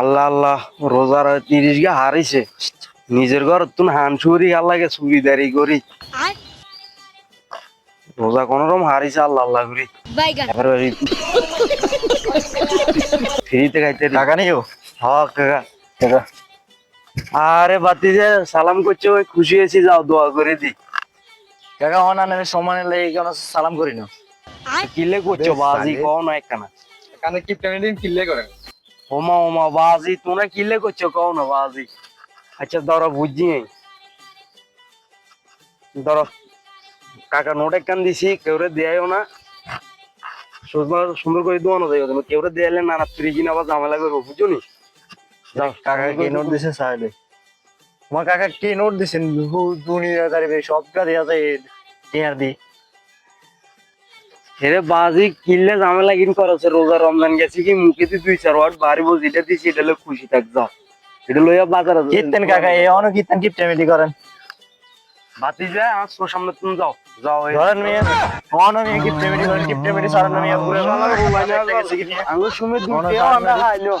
আল্লাহ আল্লাহ রোজার তিরিশ গা হারিছে। নিজের ঘর তুন হান সুরি আল্লাহকে সুবিদারি করি। রোজা কোন রকম হারিছে আল্লাহ আল্লাহ করি। ফ্রিতে খাইতে টাকা নিও? হক কাকা আরে বাতি যে সালাম করছে ওই খুশি হয়েছি যাও দোয়া করে দি। কাকা অনানের সমানে লেগে কেন সালাম করি না কিলে করছ বাজি তাহলে। কও না একখানা। কানে কিপটা দিন কিল্লে করেন ওমা ওমা বাজি তোমরা কিলে করছ? কও না বাজি। আচ্ছা ধরো বুঝছি নাই ধরো কাকা নোট একখান দিছি কেউরে দেয়াইও না। সুন্দর সুন্দর করে দোয়ানো যাইও তুমি। কেউরে দেয়ালে না না তুই কিনা আবার ঝামেলা করব বুঝছ নি? যাও কাকা কি নোট দিছে সাইলে তোমার কাকা কি নোট দিছেন দুনিয়া সবটা দেয়া যায় টিয়ার দি হেরে বাজি কিনলে ঝামেলা কিন করছে রোজা রমজান গেছি কি মুখে দিয়ে দুই চার ওয়াট বাড়ি বল যেটা দিছি এটা লই খুশি থাক যাও এটা লইয়া বাজার কীর্তন কাকা এ অন কীর্তন কিপটামিটি করেন। বাতি যায় আমার সামনে তুমি যাও যাও এই- ধরেন মেয়ে অন মেয়ে কিপটামিটি করেন কিপটামিটি সারান মেয়ে পুরো আঙ্গুর সময় দুটো হয় আমরা খাইলো